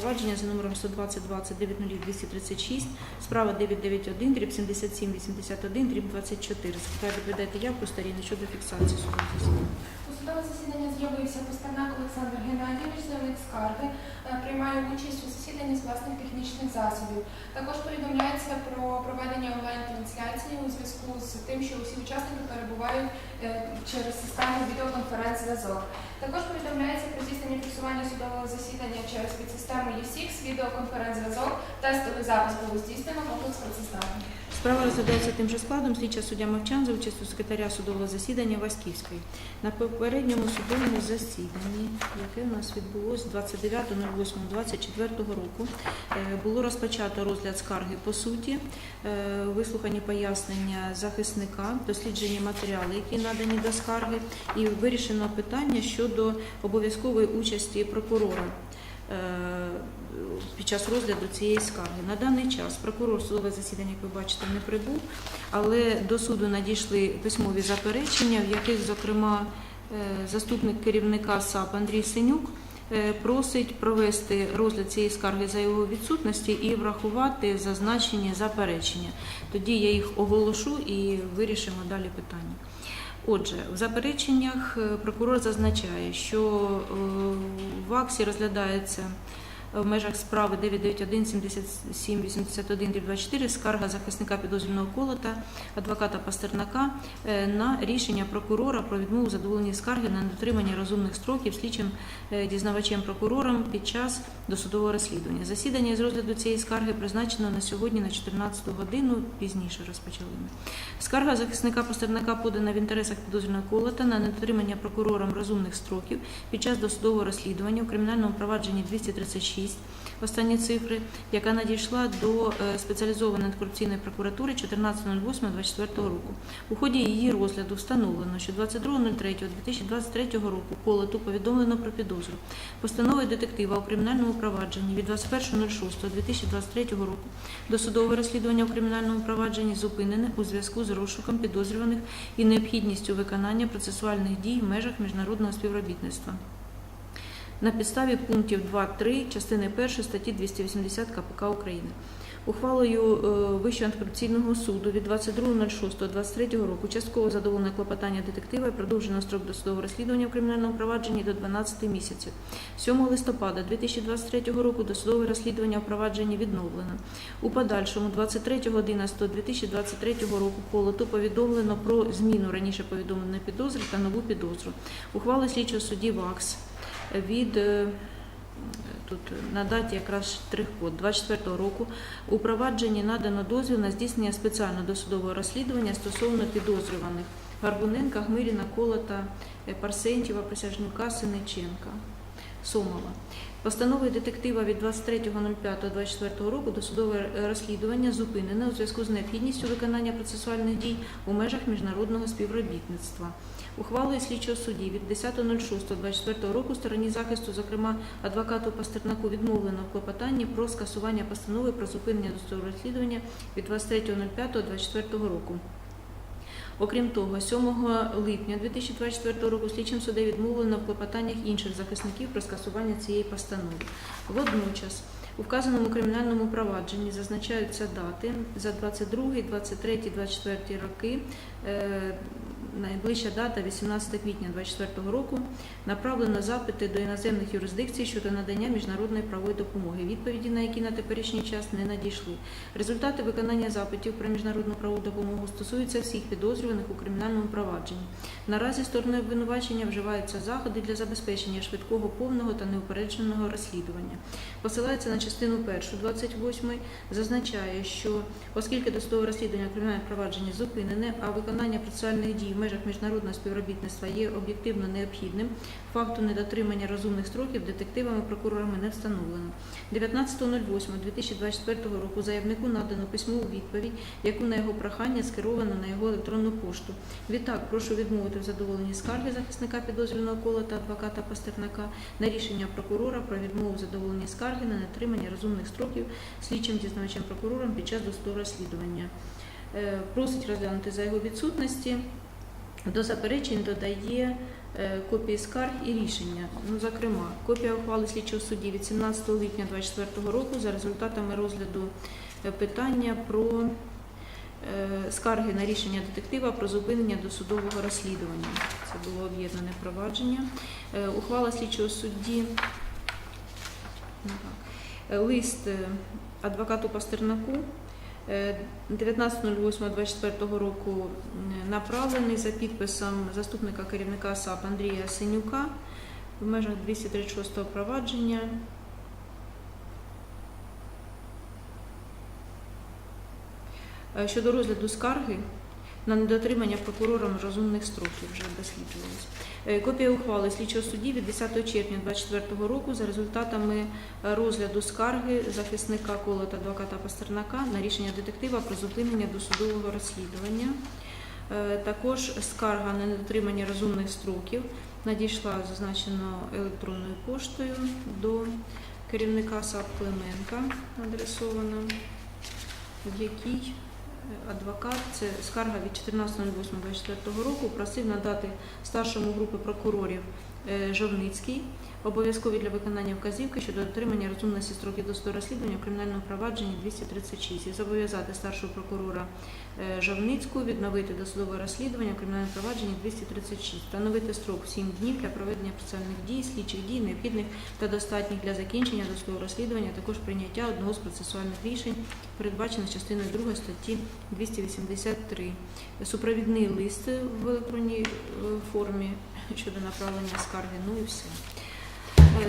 провадження за номером 120 20 236 справа 991 дріб 77 81 дріб 24. Секретар доповідайте явку сторін щодо фіксації судового засідання. У судове засідання з'явився Пастернак Олександр Геннадійович, заявник скарги, е, приймає участь у засіданні з власних технічних засобів. Також повідомляється про проведення онлайн-трансляції у зв'язку з тим, що усі учасники перебувають через систему відеоконференц-зв'язок. Також повідомляється про здійснення фіксування судового засідання через підсистему ЄСІКС, відеоконференц-зв'язок, тестовий запис було здійснено, комплекс працездатний. Справа розглядається тим же складом. Слідча суддя Мовчан за участю секретаря судового засідання Васьківської. На попередньому судовому засіданні, яке у нас відбулось 29.08.24 року, е, було розпочато розгляд скарги по суті, е, вислухані пояснення захисника, досліджені матеріали, які надані до скарги, і вирішено питання щодо обов'язкової участі прокурора. Під час розгляду цієї скарги на даний час прокурор судове засідання, як ви бачите, не прибув, але до суду надійшли письмові заперечення, в яких, зокрема, е, заступник керівника САП Андрій Синюк е, просить провести розгляд цієї скарги за його відсутності і врахувати зазначені заперечення. Тоді я їх оголошу і вирішимо далі питання. Отже, в запереченнях е, прокурор зазначає, що в АКСі розглядається в межах справи 991 77 81 24 скарга захисника підозрюваного колота адвоката Пастернака е, на рішення прокурора про відмову задоволення скарги на дотримання розумних строків слідчим е, дізнавачем прокурором під час досудового розслідування. Засідання з розгляду цієї скарги призначено на сьогодні на 14 годину. Пізніше розпочали. Скарга захисника Пастернака подана в інтересах підозрюваного колота на недотримання прокурором розумних строків під час досудового розслідування у кримінальному провадженні 236 останні цифри, яка надійшла до е, спеціалізованої антикорупційної прокуратури 14.08.24 року. У ході її розгляду встановлено, що 22.03.2023 року колоту повідомлено про підозру. Постановою детектива у кримінальному провадженні від 21.06.2023 року досудове розслідування у кримінальному провадженні зупинене у зв'язку з розшуком підозрюваних і необхідністю виконання процесуальних дій в межах міжнародного співробітництва на підставі пунктів 2.3 частини 1 статті 280 КПК України. Ухвалою е, Вищого антикорупційного суду від 22.06.23 року частково задоволене клопотання детектива і продовжено строк досудового розслідування в кримінальному провадженні до 12 місяців. 7 листопада 2023 року досудове розслідування в провадженні відновлено. У подальшому 23.11.2023 року колоту повідомлено про зміну раніше повідомленої підозри та нову підозру. Ухвали слідчого судді ВАКС від е, тут на даті якраз штрих-код 24 року у провадженні надано дозвіл на здійснення спеціального досудового розслідування стосовно підозрюваних Гарбуненка, Гмиріна, Колота, е, Парсентєва, Присяжнюка, Синиченка, Сомова. Постановою детектива від 23.05.24 року досудове розслідування зупинене у зв'язку з необхідністю виконання процесуальних дій у межах міжнародного співробітництва. Ухвалою слідчого судді від 10.06.24 року стороні захисту, зокрема адвокату Пастернаку, відмовлено в клопотанні про скасування постанови про зупинення досудового розслідування від 23.05.24 року. Окрім того, 7 липня 2024 року слідчим суддею відмовлено в клопотаннях інших захисників про скасування цієї постанови. Водночас у вказаному кримінальному провадженні зазначаються дати за 22, 23, 24 роки. Найближча дата 18 квітня 2024 року направлено запити до іноземних юрисдикцій щодо надання міжнародної правової допомоги, відповіді на які на теперішній час не надійшли. Результати виконання запитів про міжнародну правову допомогу стосуються всіх підозрюваних у кримінальному провадженні. Наразі стороною обвинувачення вживаються заходи для забезпечення швидкого, повного та неупередженого розслідування. Посилається на частину 1 28 зазначає, що оскільки досудове розслідування у кримінальному провадженні зупинене, а виконання процесуальних дій межах міжнародного співробітництва є об'єктивно необхідним, факту недотримання розумних строків детективами прокурорами не встановлено. 19.08.2024 року заявнику надано письмову відповідь, яку на його прохання скеровано на його електронну пошту. Відтак, прошу відмовити в задоволенні скарги захисника підозрюваного кола та адвоката Пастернака на рішення прокурора про відмову в задоволенні скарги на недотримання розумних строків слідчим дізнавачем прокурором під час досудового розслідування. Е, Просить розглянути за його відсутності. До заперечень додає е, копії скарг і рішення. Ну, зокрема, копія ухвали слідчого судді від 17 липня 2024 року за результатами розгляду е, питання про е, скарги на рішення детектива про зупинення досудового розслідування. Це було об'єднане провадження. Ухвала слідчого судді. ну, Лист адвокату Пастернаку 19.08.24 року направлений за підписом заступника керівника САП Андрія Синюка в межах 236 провадження. Е, Щодо розгляду скарги на недотримання прокурором розумних строків вже досліджувалось. Е, Копія ухвали слідчого судді від 10 червня 2024 року за результатами е, розгляду скарги захисника колота адвоката Пастернака на рішення детектива про зупинення досудового розслідування. Е, Також скарга на недотримання розумних строків надійшла зазначено електронною поштою до керівника САП Клименка адресована, в якій адвокат, це скарга від 14.08.24 року, просив надати старшому групи прокурорів е, Жовницький обов'язкові для виконання вказівки щодо дотримання розумності строків досудового розслідування у кримінальному провадженні 236 і зобов'язати старшого прокурора е, Жовницьку відновити досудове розслідування у кримінальному провадженні 236, встановити строк 7 днів для проведення процесуальних дій, слідчих дій, необхідних та достатніх для закінчення досудового розслідування, а також прийняття одного з процесуальних рішень, передбачених частиною 2 статті 283. Супровідний лист в електронній е, формі щодо направлення скарги, ну і все.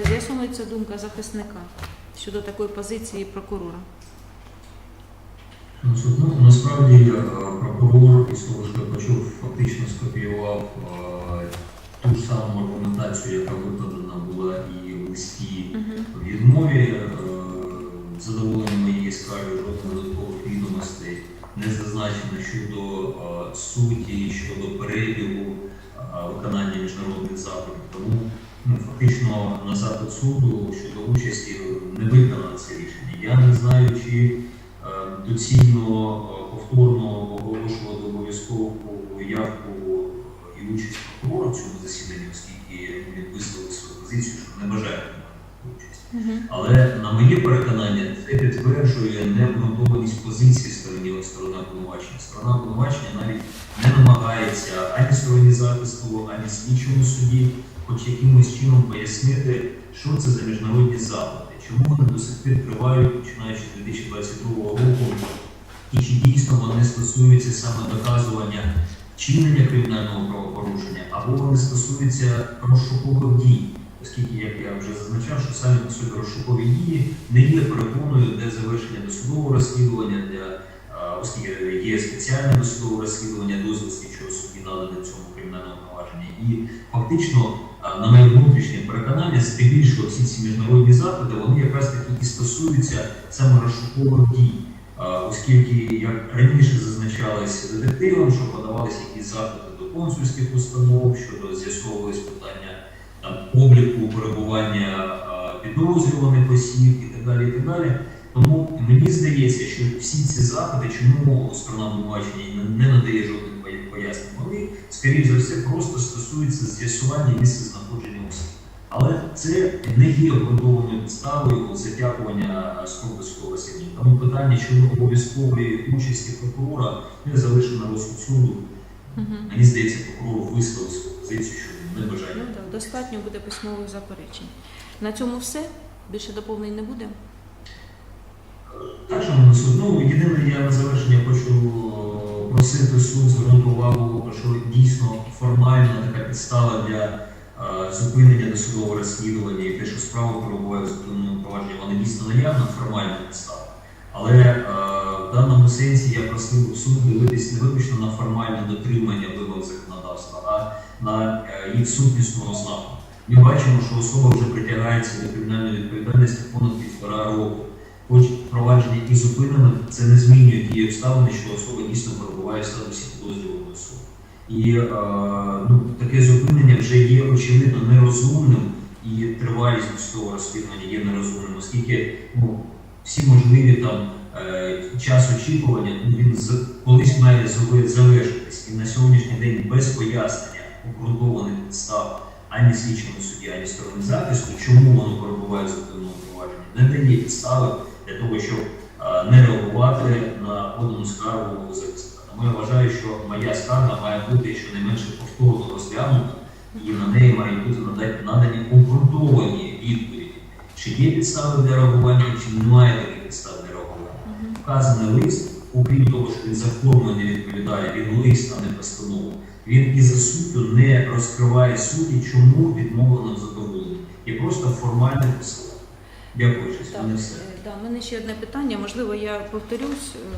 З'ясовується думка захисника щодо такої позиції прокурора. Ну, ну, насправді е, прокурор із того, що я почув, фактично скопіював е, ту ж саму аргументацію, яка викладена була і в листі відмові. Е, Задоволення моєї скарги жодних додаткових відомостей не зазначено щодо суті, щодо перебігу виконання міжнародних заходів. Тому ну, фактично на запит суду щодо участі не виконано це рішення. Я не знаю, чи е, доцільно е, повторно оголошувати обов'язкову явку і участь прокурора в цьому засіданні, оскільки він висловив свою позицію, що не бажає участь. Угу. Але на моє переконання, це підтверджує необґрунтованість позиції сторони сторони обвинувачення. Сторона обвинувачення навіть не намагається ані стороні захисту, ані слідчому суді, хоч якимось чином пояснити, що це за міжнародні заходи, чому вони до сих пір тривають, починаючи з 2022 року, і чи дійсно вони стосуються саме доказування вчинення кримінального правопорушення, або вони стосуються розшукових дій? Оскільки, як я вже зазначав, що самі по собі розшукові дії не є перепоною для завершення досудового розслідування, для, оскільки є спеціальне досудове розслідування, дозвіл слідчого судді наданий цьому кримінальному провадженні. І фактично, на моє внутрішнє переконання, здебільшого всі ці міжнародні заходи, вони якраз таки і стосуються саме розшукових дій. Оскільки, як раніше зазначалось детективом, що подавалися якісь запити до консульських установ, щодо з'ясовувались питання там, обліку перебування підозрюваних осіб і так далі. І так далі. Тому мені здається, що всі ці заходи, чому сторона обвинувачення не надає жодних пояснень, вони, скоріш за все, просто стосуються з'ясування місця знаходження осіб. Але це не є обґрунтованою підставою затягування строку судового. Тому питання щодо обов'язкової участі прокурора не залишено розсуд суду. Угу. Мені здається, прокурор висловив свою позицію, що не бажає. Ну, так, достатньо буде письмових заперечень. На цьому все. Більше доповнень не буде. Так, шановний суд, ну єдине, я на завершення хочу е, просити суд звернути увагу, що дійсно формальна така підстава для е, зупинення досудового розслідування і те, що справа перебуває в зупиненому провадженні, вона дійсно наявна, формальна підстава. Але е, в даному сенсі я просив суд дивитись не виключно на формальне дотримання вимог законодавства, а на їх сутнісну ознаку. Ми бачимо, що особа вже притягається до кримінальної відповідальності понад півтора року. Хоч провадження і зупинено, це не змінює ті обставини, що особа дійсно перебуває в статусі підозрюваної особи. І е, ну, таке зупинення вже є очевидно нерозумним, і тривалість судового розслідування є нерозумним, оскільки ну, всі можливі там е, час очікування ну, він колись має завершитись. І на сьогоднішній день без пояснення обґрунтованих підстав ані слідчому судді, ані сторони захисту, чому воно перебуває в законному провадженні, не дає підстави для того, щоб не реагувати на подану скаргу захисника. Тому я вважаю, що моя скарга має бути щонайменше повторно розглянута, і на неї мають бути надані- обґрунтовані відповіді. Чи є підстави для реагування, чи немає таких підстав для реагування. Вказаний лист, окрім того, що він за формою не відповідає, він лист, а не постанову. Він і за суттю не розкриває суті, чому відмовлено в задоволенні. Є просто формальне посилання. Дякую, Так, це не все. е, да, в мене ще одне питання. Можливо, я повторюсь. е,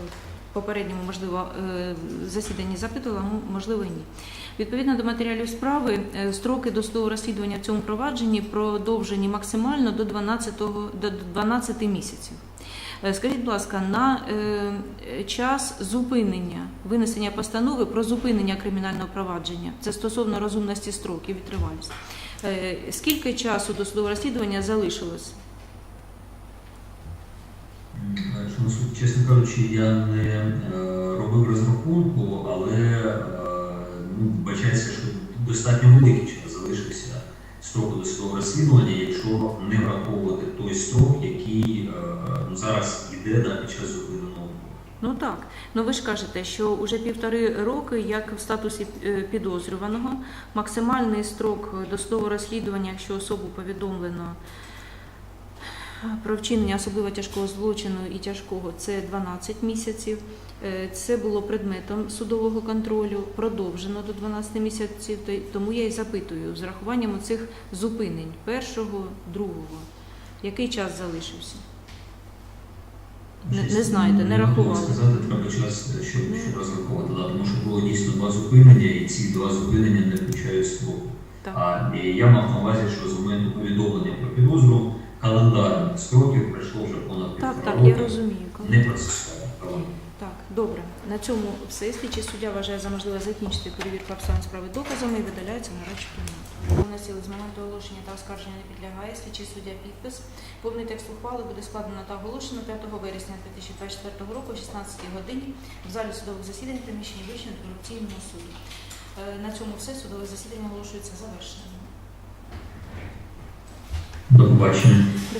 в Попередньому, можливо, е, засіданні запитувала, можливо, ні. Відповідно до матеріалів справи, е, строки досудового розслідування в цьому провадженні продовжені максимально до 12, до 12 місяців. Е, Скажіть, будь ласка, на е, час зупинення, винесення постанови про зупинення кримінального провадження, це стосовно розумності строків і тривалість. Е, Скільки часу до судового розслідування залишилось? Чесно кажучи, я не е, робив розрахунку, але е, ну, бачається, що достатньо великий час залишився строку до судового розслідування, якщо не враховувати той строк, який е, ну, зараз йде да, під час зупиненого. Ну так, ну ви ж кажете, що вже півтори роки, як в статусі підозрюваного, максимальний строк досудового розслідування, якщо особу повідомлено про вчинення особливо тяжкого злочину і тяжкого, це 12 місяців. Е, Це було предметом судового контролю, продовжено до 12 місяців. Тому я і запитую з рахуванням цих зупинень першого, другого, який час залишився? Не- не знаєте, не рахували. сказати, треба час, щоб, розраховувати, да, тому що було дійсно два зупинення, і ці два зупинення не включають строку. Так. А і я мав на увазі, що з моменту повідомлення про підозру календарних строків пройшло вже понад Так, півтора так, року. я розумію. Не процесуально. правильно. Так, добре. На цьому все. Слідчий суддя вважає за можливе закінчити перевірку обставин справи доказами і видаляється на радшу кімнату. Повне сили з моменту оголошення та оскарження не підлягає. Слідчий суддя підпис. Повний текст ухвали буде складено та оголошено 5 вересня 2024 року о 16 годині в залі судових засідань приміщенні Вищого антикорупційного суду. Е, На цьому все. Судове засідання оголошується завершеним. Побачення.